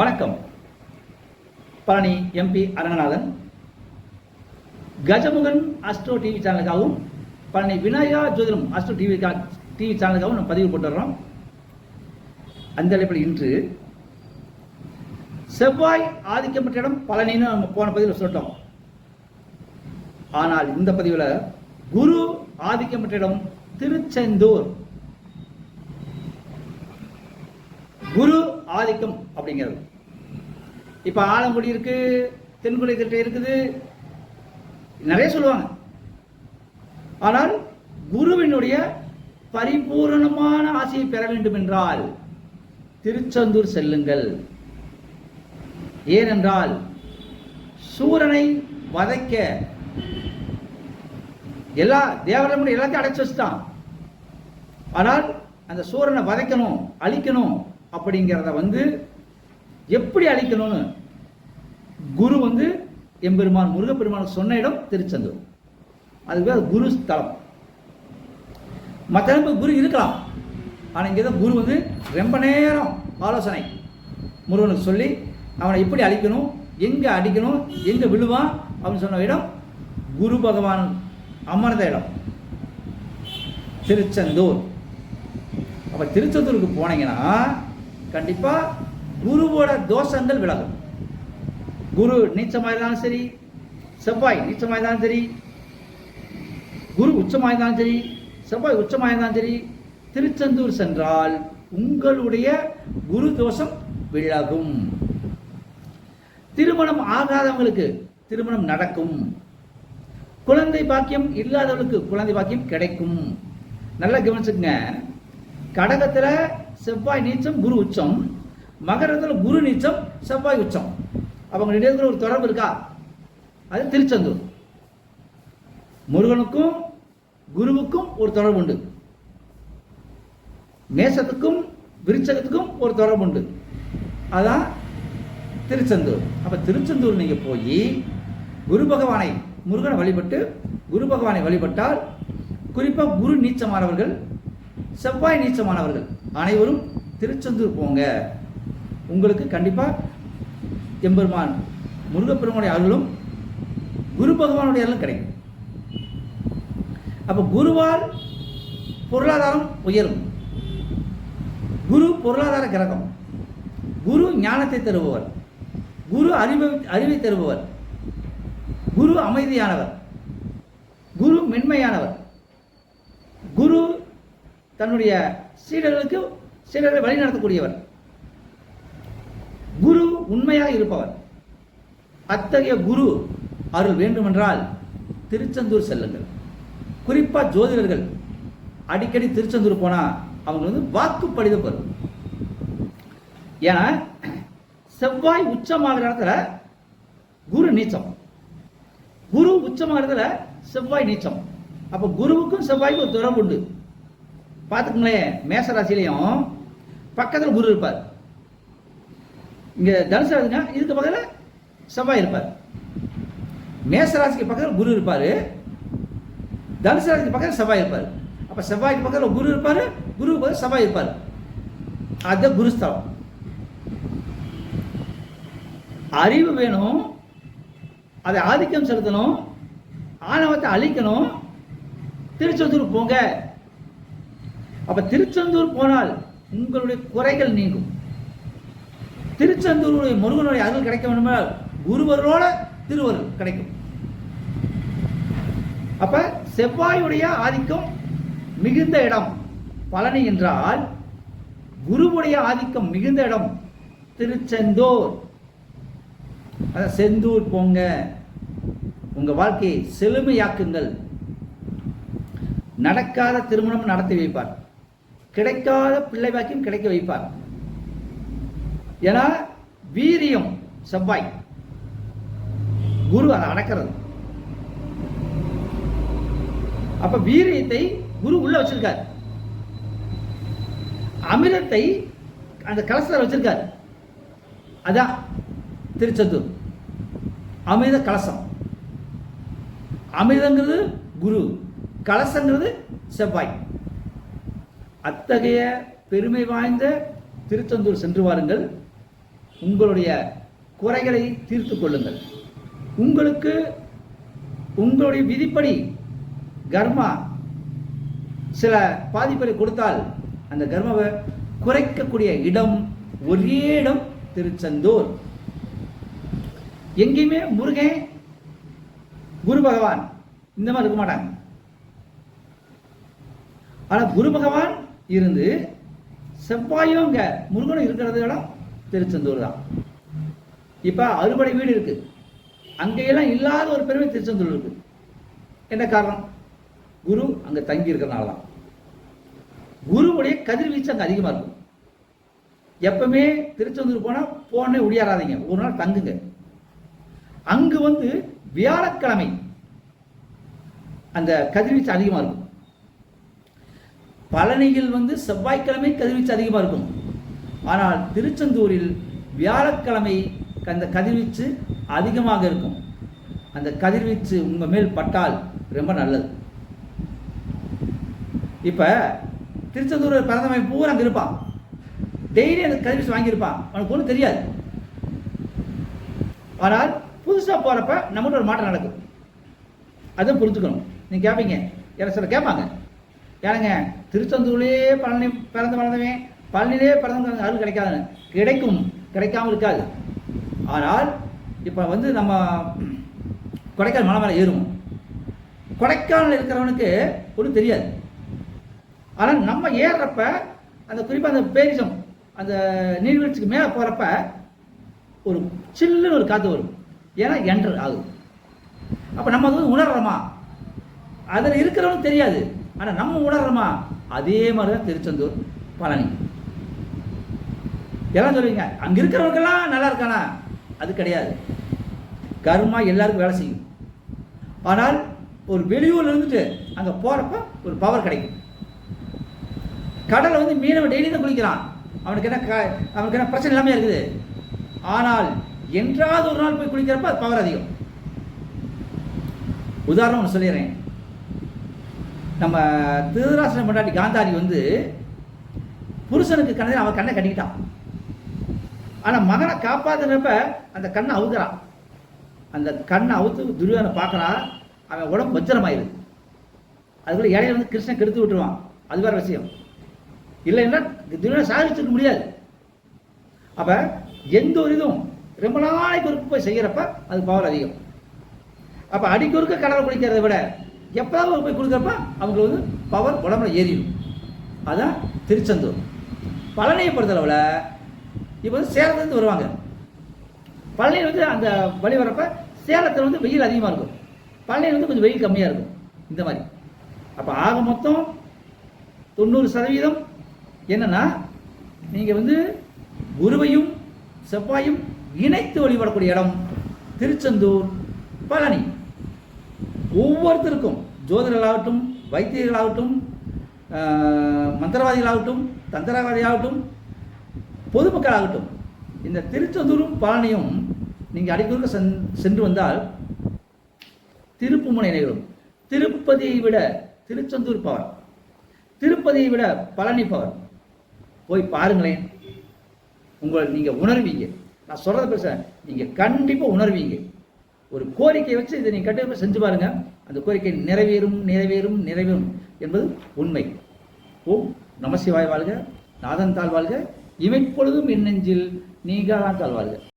வணக்கம். Palani M P Aranganathan. Gajamukhan astro TV சேனலுக்காகவும் Palani Vinayaka ஜோதிடம் astro TV TV சேனலுக்காகவும் நம்ம பதிவு வர்றோம் அந்த அடிப்படையில் இன்று செவ்வாய் ஆதிக்கம் பெற்ற இடம் பழனின்னு நம்ம போன பதிவில் சொல்லிட்டோம். ஆனால் இந்த பதிவில் குரு ஆதிக்கம் பெற்ற இடம் திருச்செந்தூர். குரு ஆதிக்கம் அப்படிங்கிறது. இப்போ ஆலங்குடி இருக்கு தென்குடி திட்டம் இருக்குது. நிறைய சொல்லுவாங்க. ஆனால் குருவினுடைய பரிபூரணமான ஆசையை பெற வேண்டும் என்றால் திருச்செந்தூர் செல்லுங்கள். ஏனென்றால் சூரனை வதைக்க எல்லா தேவர்களும் எல்லாத்தையும் அடைச்சு வச்சுட்டான். ஆனால் அந்த சூரனை வதைக்கணும் அழிக்கணும் அப்படிங்கிறத வந்து எப்படி அழிக்கணும்னு? குரு வந்து எம்பெருமான் முருகப்பெருமான் சொன்ன இடம் திருச்செந்தூர். அது பேர் குரு ஸ்தலம். மற்ற குரு இருக்கலாம். ஆனால் இங்கே தான் குரு வந்து ரொம்ப நேரம் ஆலோசனை. முருகனுக்கு சொல்லி அவனை எப்படி அழிக்கணும் எங்கே அடிக்கணும் எங்கே விழுவான் அப்படின்னு சொன்ன இடம் குரு பகவான் அமர்ந்த இடம். திருச்செந்தூர். அப்போ திருச்செந்தூருக்கு போனீங்கன்னா கண்டிப்பாக குருவோட தோஷங்கள் விலகும். குரு நீச்சமாக இருந்தாலும் சரி செவ்வாய் நீச்சமாக இருந்தாலும் சரி குரு உச்சமாக இருந்தாலும் சரி செவ்வாய் உச்சமாக இருந்தாலும் சரி திருச்செந்தூர் சென்றால் உங்களுடைய குரு தோஷம் விலகும். திருமணம் ஆகாதவங்களுக்கு திருமணம் நடக்கும். குழந்தை பாக்கியம் இல்லாதவர்களுக்கு குழந்தை பாக்கியம் கிடைக்கும். நல்லா கவனிச்சுங்க கடகத்துல செவ்வாய் நீச்சம் குரு உச்சம். மகரத்தில் குரு நீச்சம் செவ்வாய் உச்சம். அவங்க இடையே ஒரு தொடர்பு இருக்கா? அது திருச்செந்தூர். முருகனுக்கும் குருவுக்கும் ஒரு தொடர்பு உண்டு. மேசத்துக்கும் விருச்சகத்துக்கும் ஒரு தொடர்பு உண்டு. அதான் திருச்செந்தூர். அப்போ திருச்செந்தூர் நீங்கள் போய் குரு பகவானை முருகனை வழிபட்டு குரு பகவானை வழிபட்டால் குறிப்பாக குரு நீச்சமானவர்கள் செவ்வாய் நீச்சமானவர்கள் அனைவரும் திருச்செந்தூர் போங்க. உங்களுக்கு கண்டிப்பாக எம்பெருமான் முருகப்பெருமானுடைய அருளும் குரு பகவானுடைய அருளும் கிடைக்கும். அப்போ குருவால் பொருளாதாரம் உயரும். குரு பொருளாதார கிரகம். குரு ஞானத்தை தருபவர். குரு அறிவை அறிவை தருபவர். குரு அமைதியானவர். குரு மென்மையானவர். குரு தன்னுடைய சீடர்களுக்கு சீடர்களை வழி நடத்தக்கூடியவர் உண்மையாக இருப்பவர். அத்தகைய குரு அருள் வேண்டுமென்றால் திருச்செந்தூர் செல்லுங்கள். குறிப்பாக ஜோதிடர்கள் அடிக்கடி திருச்செந்தூர் போனால் அவங்க வந்து வாக்குப்படித பெறும் ஏன்னா செவ்வாய் உச்சமாகிற இடத்துல குரு நீச்சம். குரு உச்சமாகிறதுல செவ்வாய் நீச்சம். அப்போ குருவுக்கும் செவ்வாய்க்கும் ஒரு தொடர்பு உண்டு. பார்த்துக்கங்களேன் மேச ராசிலையும் பக்கத்தில் குரு இருப்பார். இங்கே தனுசு ராசினா இதுக்கு பக்கத்தில் செவ்வாய் இருப்பார். மேசராசிக்கு பக்கத்தில் குரு இருப்பார். தனுசு ராசிக்கு பக்கத்தில் செவ்வாய் இருப்பார். அப்போ செவ்வாய்க்கு பக்கத்தில் குரு இருப்பார் குரு பக்கத்தில் செவ்வாய் இருப்பார். அதுதான் குருஸ்தலம். அறிவு வேணும் அதை ஆதிக்கம் செலுத்தணும் ஆணவத்தை அழிக்கணும் திருச்செந்தூர் போங்க. அப்போ திருச்செந்தூர் போனால் உங்களுடைய குறைகள் நீங்கும். திருச்செந்தூருடைய முருகனுடைய அருள் கிடைக்க வேண்டுமானால் குருவரோட திருவருள் கிடைக்கும். அப்ப செவ்வாயுடைய ஆதிக்கம் மிகுந்த இடம். பழனி என்றால் குருவுடைய ஆதிக்கம் மிகுந்த இடம். திருச்செந்தூர். அதான் செந்தூர் போங்க. உங்க வாழ்க்கையை செழுமையாக்குங்கள். நடக்காத திருமணம் நடத்தி வைப்பார். கிடைக்காத பிள்ளை வாக்கியம் கிடைக்க வைப்பார். ஏன்னா வீரியம் செவ்வாய். குரு அதை அடக்கிறது. அப்ப வீரியத்தை குரு உள்ள வச்சிருக்கார். அமிர்தத்தை அந்த கலசத்தில் வச்சிருக்கார். அதான் திருச்செந்தூர். அமிர்த கலசம். அமிர்தங்கிறது குரு. கலசங்கிறது செவ்வாய். அத்தகைய பெருமை வாய்ந்த திருச்செந்தூர் சென்று வாருங்கள். உங்களுடைய குறைகளை தீர்த்து கொள்ளுங்கள். உங்களுக்கு உங்களுடைய விதிப்படி கர்மா சில பாதிப்பை கொடுத்தால் அந்த கர்மாவை குறைக்கக்கூடிய இடம் ஒரே இடம் திருச்செந்தூர். எங்கேயுமே முருகன் குரு பகவான் இந்த மாதிரி இருக்க மாட்டாங்க. ஆனால் குரு பகவான் இருந்து செவ்வாயும் இங்க முருகனும் இருக்கிறது இடம் திருச்செந்தூர் தான். இப்போ அறுபடை வீடு இருக்கு. அங்கேயெல்லாம் இல்லாத ஒரு பெருமை திருச்செந்தூர் இருக்கு. என்ன காரணம்? குரு அங்கே தங்கி இருக்கிறனால தான். குருவுடைய கதிர்வீச்சு அங்கே அதிகமாக இருக்கும். எப்பவுமே திருச்செந்தூர் போனால் போனே ஒடியாராதீங்க. ஒரு நாள் தங்குங்க. அங்கு வந்து வியாழக்கிழமை அந்த கதிர்வீச்சு அதிகமாக இருக்கும். பழனியில் வந்து செவ்வாய்க்கிழமை கதிர்வீச்சு அதிகமாக இருக்கும். ஆனால் திருச்செந்தூரில் வியாழக்கிழமை அந்த கதிர்வீச்சு அதிகமாக இருக்கும். அந்த கதிர்வீச்சு உங்க மேல் பட்டால் ரொம்ப நல்லது. இப்ப திருச்செந்தூர் பிறந்தவன் பூரா அங்கே இருப்பான். டெய்லி அந்த கதிர்வீச்சு வாங்கியிருப்பான். அவனுக்கு ஒன்றும் தெரியாது. ஆனால் புதுசாக போகிறப்ப நம்மகிட்ட ஒரு மாற்றம் நடக்கும் அதை புரிஞ்சுக்கணும். நீங்கள் கேட்பீங்க யாரும் சில கேட்பாங்க. ஏனுங்க திருச்செந்தூர்லேயே பழனி பிறந்து வளர்ந்தவன் பழனிலே பிறந்த அருள் கிடைக்காதுன்னு கிடைக்கும் கிடைக்காமல் இருக்காது. ஆனால் இப்போ வந்து நம்ம கொடைக்கானல் மலை மேலே ஏறுவோம். கொடைக்கானல் இருக்கிறவனுக்கு ஒன்றும் தெரியாது. ஆனால் நம்ம ஏறுறப்ப அந்த குறிப்பாக அந்த பேரிசம் அந்த நீர்வீழ்ச்சிக்கு மேலே போகிறப்ப ஒரு சில்லுன்னு ஒரு காற்று வரும். ஏன்னா என்டர் ஆகுது அப்போ நம்ம அது வந்து உணர்றோமா? அதில் இருக்கிறவனுக்கு தெரியாது. ஆனால் நம்ம உணர்றோமா? அதே மாதிரி தான் திருச்செந்தூர் பழனி. எல்லாம் சொல்லுவீங்க. அங்கே இருக்கிறவங்கெல்லாம் நல்லா இருக்கானா? அது கிடையாது. கர்மா எல்லாருக்கும் வேலை செய்யும். ஆனால் ஒரு வெளியூர்ல இருந்துட்டு அங்கே போகிறப்ப ஒரு பவர் கிடைக்கும். கடலை வந்து மீனவன் டெய்லி தான் குளிக்கிறான். அவனுக்கு என்ன க- அவனுக்கு என்ன பிரச்சனை இல்லாமல் இருக்குது. ஆனால் என்றாவது ஒரு நாள் போய் குளிக்கிறப்ப அது பவர் அதிகம். உதாரணம் ஒன்று சொல்லிடுறேன். நம்ம திருதராசன பொண்டாட்டி காந்தாரி வந்து புருஷனுக்கு கண்ணதில் அவன் கண்ணை கட்டிக்கிட்டான். ஆனால் மகனை காப்பாத்துறப்ப அந்த கண்ணை அவுத்துறான் அந்த கண்ணை அவுத்து துரியோதனை பார்க்குறான் அவன் உடம்பு வஜ்ரமாயிருது அதுக்குள்ள இடையில வந்து கிருஷ்ணன் கெடுத்து விட்டுருவான். அது வேற விஷயம். இல்லைன்னா துரியோதனை சாதிச்சிருக்க முடியாது. அப்போ எந்த ஒரு இதுவும் ரொம்ப நாளைக்கு ஒரு போய் செய்கிறப்ப அது பவர் அதிகம். அப்போ அடிக்கொருக்க கடலை குடிக்கிறத விட எப்போதாவது ஒரு போய் கொடுக்குறப்ப அவங்களுக்கு வந்து பவர் உடம்புல ஏறிடும். அதான் திருச்செந்தூர். பழனியை பொறுத்தளவில் இப்போ வந்து சேலத்துலேருந்து வருவாங்க. பழனி வந்து அந்த வழி வரப்ப சேலத்தில் வந்து வெயில் அதிகமாக இருக்கும். பழனியில் வந்து கொஞ்சம் வெயில் கம்மியாக இருக்கும். இந்த மாதிரி. அப்போ ஆக மொத்தம் தொண்ணூறு சதவீதம் என்னென்னா நீங்கள் வந்து குருவையும் செவ்வாயும் இணைத்து வழிபடக்கூடிய இடம் திருச்செந்தூர் பழனி. ஒவ்வொருத்தருக்கும் ஜோதிடர்களாகட்டும் வைத்தியர்களாகட்டும் மந்திரவாதிகளாகட்டும் தந்திரவாதிகளாகட்டும் பொதுமக்கள் ஆகட்டும் இந்த திருச்செந்தூரும் பழனியும் நீங்கள் அடிக்கொருக்க சென் சென்று வந்தால் திருப்புமுனை நிகழும். திருப்பதியை விட திருச்செந்தூர் பவர். திருப்பதியை விட பழனி பவர். போய் பாருங்களேன். உங்களை நீங்கள் உணர்வீங்க. நான் சொல்கிறத பேச நீங்கள் கண்டிப்பாக உணர்வீங்க. ஒரு கோரிக்கை வச்சு இதை நீங்கள் கண்டிப்பாக செஞ்சு பாருங்கள் அந்த கோரிக்கை நிறைவேறும் நிறைவேறும் நிறைவேறும் என்பது உண்மை. ஓம் நமசிவாய் வாழ்க. நாதன் தாழ் வாழ்க. இமைப்பொழுதும் என் நெஞ்சில் நீங்களான் தாழ்